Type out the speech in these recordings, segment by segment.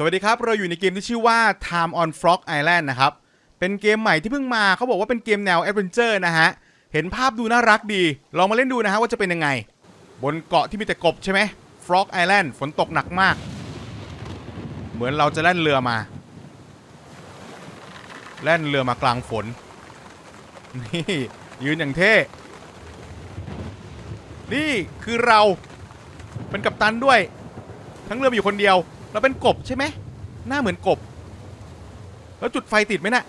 สวัสดีครับ เราอยู่ในเกมที่ชื่อว่า Time on Frog Island นะครับ เป็นเกมใหม่ที่เพิ่งมาเขาบอกว่าเป็นเกมแนว Adventure นะฮะ เห็นภาพดูน่ารักดี ลองมาเล่นดูนะฮะว่าจะเป็นยังไง บนเกาะที่มีแต่กบใช่ไหม Frog Island ฝนตกหนักมาก เหมือนเราจะแล่นเรือมา แล่นเรือมากลางฝน นี่ยืนอย่างเท่ นี่คือเราเป็นกัปตันด้วย ทั้งเรือมีอยู่คนเดียว เราเป็นกบใช่ไหมหน้าเหมือนกบ แล้วจุดไฟติดไหมนะ่ะ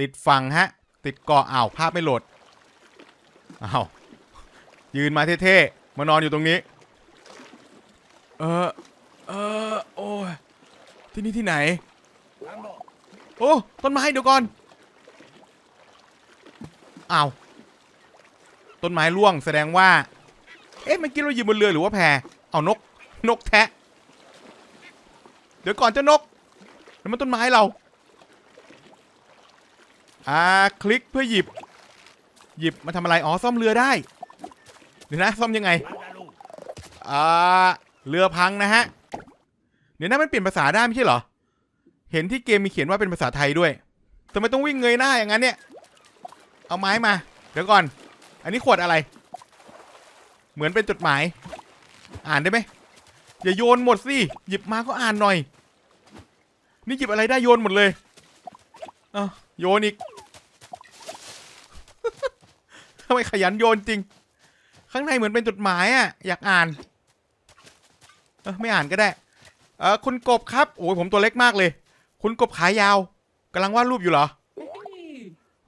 ติดฝั่งฮะ ติดเกาะอ้าวภาพไม่โหลดอ้าวยืนมาเท่ๆมานอนอยู่ตรงนี้ เออเออโอ้ยที่นี่ที่ไหน โอ้ต้นไม้เดี๋ยวก่อนอ้าวต้นไม้ร่วงแสดงว่า อ๊ะเมื่อกี้เรายืนบนเรือหรือว่าแพเอานก นกแทะ เดี๋ยวก่อนเจ้านกแล้วมันต้นไม้เราอ่าคลิกเพื่อหยิบ หยิบมาทำอะไรอ๋อซ่อมเรือได้ เดี๋ยวนะซ่อมยังไงอ่าเรือพังนะฮะเดี๋ยวนะมันเปลี่ยนภาษาได้ไม่ใช่เหรอเห็นที่เกมมีเขียนว่าเป็นภาษาไทยด้วยทำไมต้องวิ่งเงยหน้าอย่างนั้นเนี่ย เอาไม้มา เดี๋ยวก่อน อันนี้ขวดอะไร เหมือนเป็นจดหมาย อ่านได้ไหมอย่าโยนหมดสิหยิบมาก็อ่านหน่อย นี่หยิบอะไรได้โยนหมดเลยเอาโยนอีกทำไมขยันโยนจริง ข้างในเหมือนเป็นจดหมายอะ อยากอ่านไม่อ่านก็ได้ เออคุณกบครับโอ้ยผมตัวเล็กมากเลย คุณกบขายาวกำลังวาดรูปอยู่เหรอ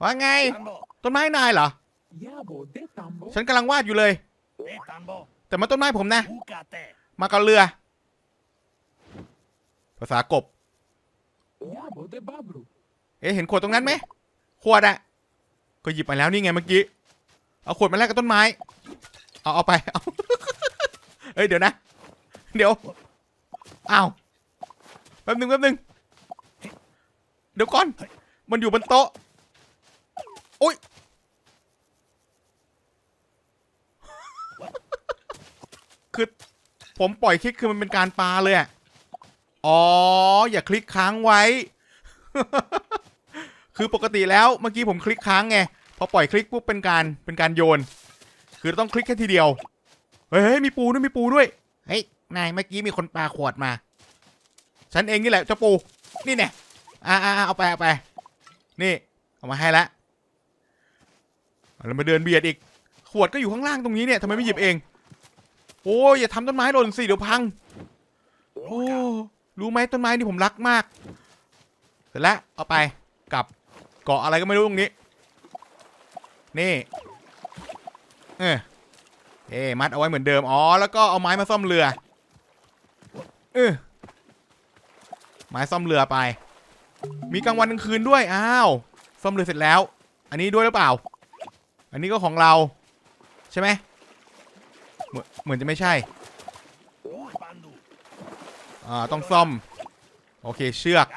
ว่าไงต้นไม้นายเหรอฉันกำลังวาดอยู่เลย แต่มาต้นไม้ผมนะ มากับเรือ ภาษากบ เอ๊ะเห็นขวดตรงนั้นไหมขวดอะก็หยิบมาแล้วนี่ไงเมื่อกี้ เอาขวดมาแลกกับต้นไม้ เอาเอาไป เอาเอ้ยเดี๋ยวนะ เดี๋ยว อ้าว แป๊บหนึ่งแป๊บหนึ่งเดี๋ยวก่อน มันอยู่บนโต๊ะ โอ้ย คือผมปล่อยคลิกคือมันเป็นการปาเลยอะอ๋อ อย่าคลิกค้างไว้ คือปกติแล้วเมื่อกี้ผมคลิกค้างไง พอปล่อยคลิกปุ๊บเป็นการเป็นการโยน คือต้องคลิกแค่ทีเดียว เฮ้ยมีปูด้วยมีปูด้วย เฮ้ยนายเมื่อกี้มีคนปาขวดมา ฉันเองนี่แหละเจ้าปู นี่เนี่ยอ่าอ่าเอาไปเอาไป นี่เอามาให้ละแล้วมาเดินเบียดอีก ขวดก็อยู่ข้างล่างตรงนี้เนี่ยทำไมไม่หยิบเอง โอ้ยอย่าทำต้นไม้หล่นสิเดี๋ยวพัง โอ้รู้ไหมต้นไม้นี่ผมรักมาก เสร็จแล้วเอาไปกลับเกาะอะไรก็ไม่รู้ตรงนี้ นี่เออเอ๊มัดเอาไว้เหมือนเดิมอ๋อแล้วก็เอาไม้มาซ่อมเรือเออไม้ซ่อมเรือไป มีกลางวันกลางคืนด้วยอ้าวซ่อมเรือเสร็จแล้ว อันนี้ด้วยหรือเปล่า อันนี้ก็ของเราใช่ไหม เหมือนจะไม่ใช่อ่าต้องซ่อม โอเคเชือก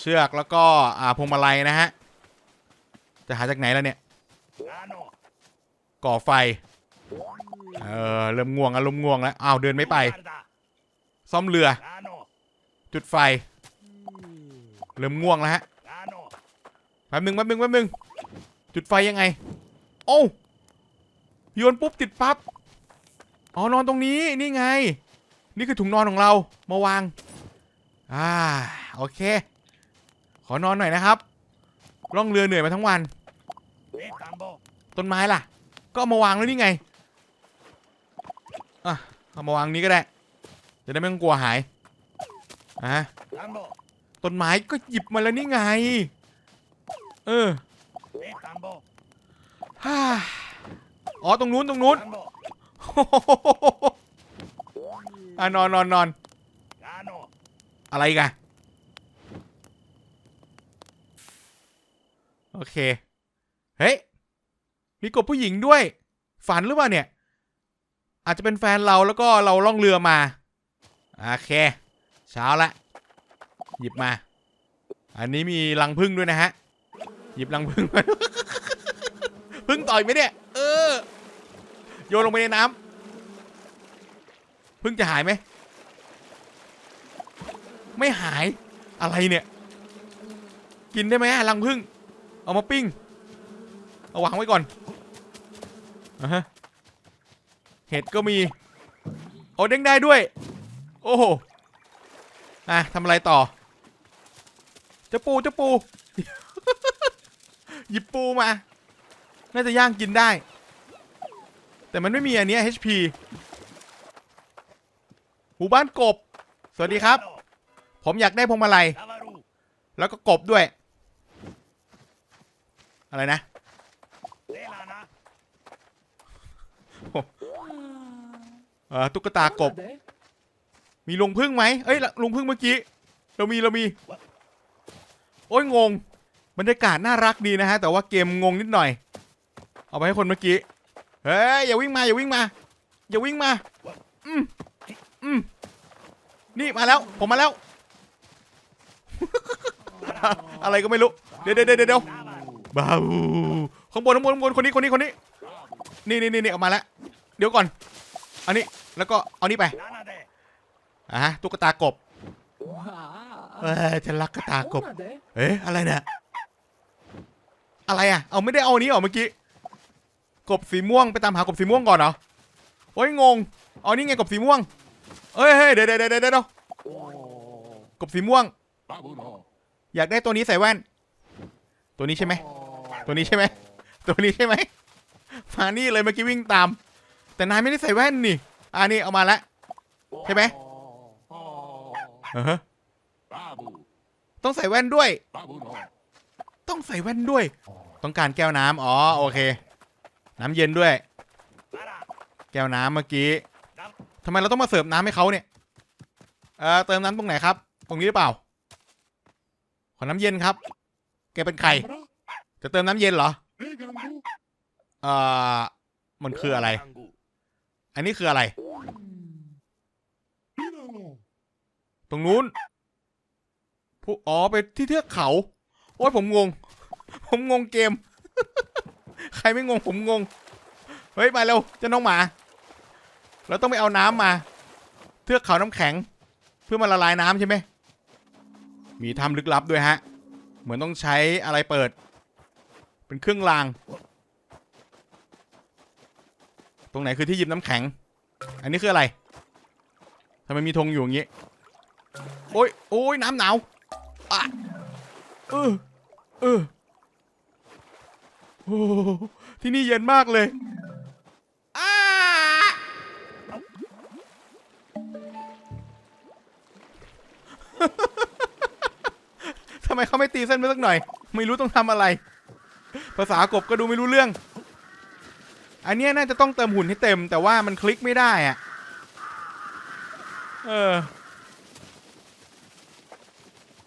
เชือกแล้วก็อ่าพวงมาลัยนะฮะ จะหาจากไหนแล้วเนี่ย ก่อไฟ เออเริ่มง่วงอารมณ์ง่วงแล้วอ้าวเดินไม่ไป ซ่อมเรือ จุดไฟ เริ่มง่วงแล้วฮะแป๊บนึงแป๊บนึงแป๊บนึงจุดไฟยังไง โอ้โยนปุ๊บติดปับ๊บ อ๋อนอนตรงนี้นี่ไง นี่คือถุงนอนของเรามาวางอ่าโอเค ขอนอนหน่อยนะครับล่องเรือเหนื่อยมาทั้งวัน ต้นไม้ล่ะ ก็มาวางแล้วนี่ไงอะเอามาวางนี้ก็ได้ จะได้ไม่ต้องกลัวหายอะต้นไม้ก็หยิบมาแล้วนี่ไง เอออ๋อตรงนู้นตรงนู้น อะนอนนอนนอนอะไรกันโอเค เฮ้ย มีกบผู้หญิงด้วย ฝันหรือเปล่าเนี่ย อาจจะเป็นแฟนเราแล้วก็เราล่องเรือมา โอเค เช้าละ หยิบมา อันนี้มีรังพึ่งด้วยนะฮะ หยิบรังพึ่งมา พึ่งต่อยไหมเนี่ย เออ โยนลงไปในน้ำ พึ่งจะหายไหม ไม่หายอะไรเนี่ย กินได้ไหมรังพึ่ง เอามาปิ้ง เอาวางไว้ก่อนอะฮะเห็ดก็มี โอ้เด้งได้ด้วย โอ้โหอะทำอะไรต่อจะปูจะปู หยิบปูมา น่าจะย่างกินได้ แต่มันไม่มีอันนี้ HP หมู่บ้านกบ สวัสดีครับ ผมอยากได้พวงมาลัย แล้วก็กบด้วย อะไรนะ เออตุ๊กตากบ มีลุงพึ่งไหมเอ้ยลุงพึ่งเมื่อกี้ เรามีเรามี โอ้ยงง บรรยากาศน่ารักดีนะฮะ แต่ว่าเกมงงนิดหน่อย เอาไปให้คนเมื่อกี้ เฮ้ยอย่าวิ่งมาอย่าวิ่งมาอย่าวิ่งมา อืม อืมนี่มาแล้ว ผมมาแล้ว อะไรก็ไม่รู้ เดี๋ยวเดี๋ยวเดี๋ยวเดี๋ยวบ้าวูข้างบนข้างบนข้างบนคนนี้คนนี้คนนี้ นี่นี่นี่ออกมาแล้ว เดี๋ยวก่อน อันนี้แล้วก็เอานี้ไปอะตุ๊กตากบเออฉันรักกตากบ เอ๊ะอะไรเนี่ย อะไรอะ เอาไม่ได้เอานี้หรอเมื่อกี้ กบสีม่วงไปตามหากบสีม่วงก่อนเหรอ โอ้ยงง เอานี่ไงกบสีม่วง เอ้ยเฮ้ยเดี๋ยวเดี๋ยวเดี๋ยวเดี๋ยวกบสีม่วง อยากได้ตัวนี้ใส่แว่น ตัวนี้ใช่ไหม ตัวนี้ใช่ไหม ตัวนี้ใช่ไหมมานี่เลยเมื่อกี้วิ่งตาม แต่นายไม่ได้ใส่แว่นนี่อันนี้เอามาแล้วใช่ไหมอือต้องใส่แว่นด้วย ต้องใส่แว่นด้วย ต้องการแก้วน้ำอ๋อโอเค น้ำเย็นด้วย แก้วน้ำเมื่อกี้ ทำไมเราต้องมาเสิร์ฟน้ำให้เขาเนี่ย เออเติมน้ำตรงไหนครับ ตรงนี้หรือเปล่า ขอน้ำเย็นครับ แกเป็นใคร จะเติมน้ำเย็นเหรอ เอ่อ มันคืออะไร อันนี้คืออะไร ตรงนู้นผู้อ๋อไปที่เทือกเขา โอ้ยผมงง ผมงงเกม ใครไม่งงผมงง เฮ้ย ไปเร็วเจ้าน้องหมา เราต้องไปเอาน้ำมา เทือกเขาน้ำแข็ง เพื่อมาละลายน้ำใช่ไหม มีถ้ำลึกลับด้วยฮะ เหมือนต้องใช้อะไรเปิด เป็นเครื่องราง ตรงไหนคือที่หยิบน้ำแข็ง อันนี้คืออะไรทำไมมีธงอยู่อย่างงี้ โอ้ยโอ้ยน้ำหนาวอะเออเออโอ้โหที่นี่เย็นมากเลยำไมเขาไม่ตีเส้นไปสักหน่อย ไม่รู้ต้องทำอะไร ภาษากบก็ดูไม่รู้เรื่อง อันนี้น่าจะต้องเติมหุ่นให้เต็ม แต่ว่ามันคลิกไม่ได้อะเออ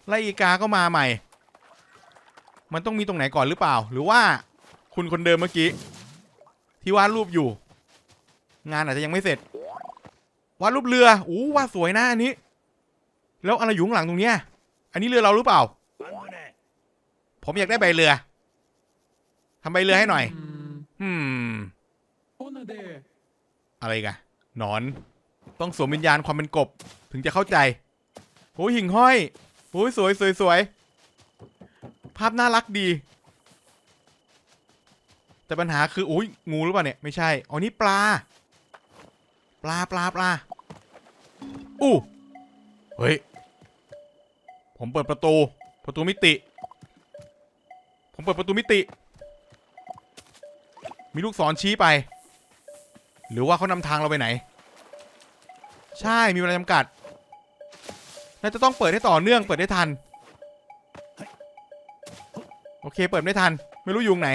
ไลอีกาก็มาใหม่ มันต้องมีตรงไหนก่อนหรือเปล่า หรือว่าคุณคนเดิมเมื่อกี้ ที่วาดรูปอยู่ งานอาจจะยังไม่เสร็จวาดรูปเรืออู้วาดสวยนะอันนี้ แล้วอะไรอยู่ข้างหลังตรงเนี้ย อันนี้เรือเราหรือเปล่า ผมอยากได้ใบเรือทำใบเรือให้หน่อย อืม อะไรกันนอน ต้องสวมวิญญาณความเป็นกบ ถึงจะเข้าใจโอ้ยหิ่งห้อยโอ้ยสวยสวยสวย ภาพน่ารักดี แต่ปัญหาคืออุ้ยงูหรือเปล่าเนี่ย ไม่ใช่ อ๋อนี่ปลา ปลาปลาปลา อู้ เฮ้ย ผมเปิดประตู ประตูมิติ ผมเปิดประตูมิติ มีลูกศรชี้ไป หรือว่าเขานำทางเราไปไหน ใช่มีเวลาจำกัด น่าจะต้องเปิดให้ต่อเนื่องเปิดได้ทัน โอเคเปิดไม่ทัน ไม่รู้ยุงไหน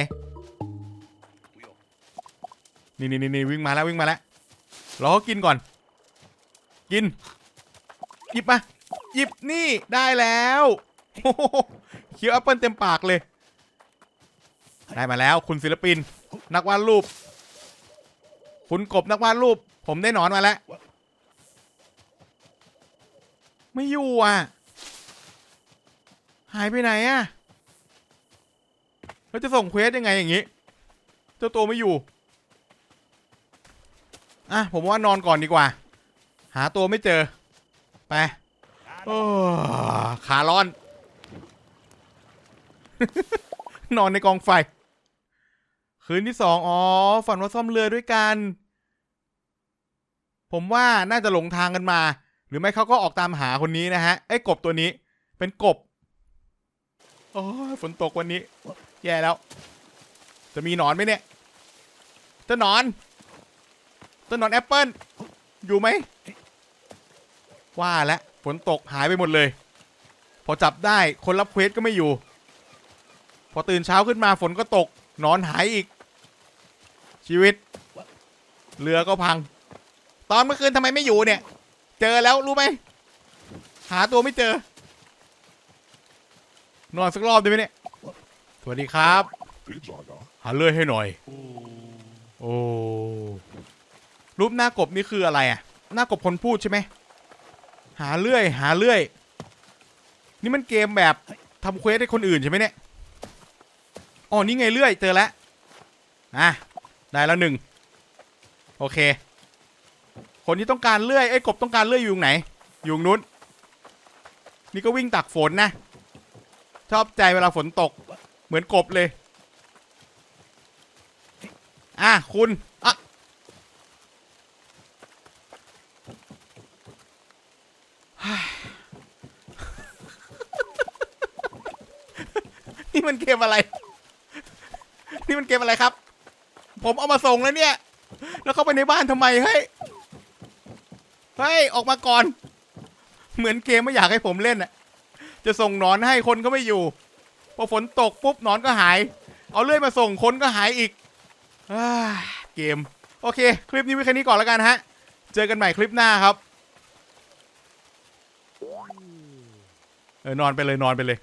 นี่นี่นี่วิ่งมาแล้ววิ่งมาแล้วรอเขากินก่อน กิน หยิบมา หยิบนี่ได้แล้ว เคี้ยวแอปเปิลเต็มปากเลย ได้มาแล้วคุณศิลปิน นักวาดรูป คุณกบนักวาดรูป ผมได้หนอนมาแล้ว ไม่อยู่อะ หายไปไหนอะเราจะส่งเควสยังไงอย่างงี้ เจ้าตัวไม่อยู่ อะ ผมว่านอนก่อนดีกว่า หาตัวไม่เจอ ไป โอ้ขาร้อน นอนในกองไฟ คืนที่สองอ๋อ ฝันว่าซ่อมเรือด้วยกัน ผมว่าน่าจะหลงทางกันมา หรือไม่เขาก็ออกตามหาคนนี้นะฮะ ไอ้กบตัวนี้ เป็นกบ โอ้ฝนตกวันนี้ แย่แล้ว จะมีหนอนไหมเนี่ยจะหนอนเจะหนอนแอปเปิลอยู่ไหม ว่าแล้วฝนตกหายไปหมดเลย พอจับได้คนรับเควสก็ไม่อยู่ อตื่นเช้าขึ้นมาฝนก็ตกนอนหายอีก ชีวิต เรือก็พัง ตอนเมื่อคืนทำไมไม่อยู่เนี่ย เจอแล้วรู้ไหมหาตัวไม่เจอ นอนสักรอบได้ไหมเนี่ย สวัสดีครับ หาเลื่อยให้หน่อย โอ้รูปหน้ากบนี่คืออะไรอะ หน้ากบคนพูดใช่ไหม หาเลื่อย หาเลื่อย นี่มันเกมแบบทำเควสให้คนอื่นใช่ไหมเนี่ย อ๋อนี่ไงเลื่อยเจอแล้วอะได้แล้วหนึ่งโอเค คนที่ต้องการเลื่อยไอ้กบต้องการเลื่อยอยู่ไหน อยู่งนู้น นี่ก็วิ่งตักฝนนะ ชอบใจเวลาฝนตก เหมือนกบเลย อะคุณอะนี่มันเกมอะไร นี่มันเกมอะไรครับ ผมเอามาส่งแล้วเนี่ย แล้วเข้าไปในบ้านทำไมเฮ้ยเฮ้ยออกมาก่อน เหมือนเกมไม่อยากให้ผมเล่นอะจะส่งหนอนให้คนก็ไม่อยู่ พอฝนตกปุ๊บหนอนก็หาย เอาเลื่อยมาส่งคนก็หายอีกอเกม โอเค คลิปนี้ไว้แค่นี้ก่อนแล้วกันฮะ เจอกันใหม่คลิปหน้าครับ เออนอนไปเลยนอนไปเลย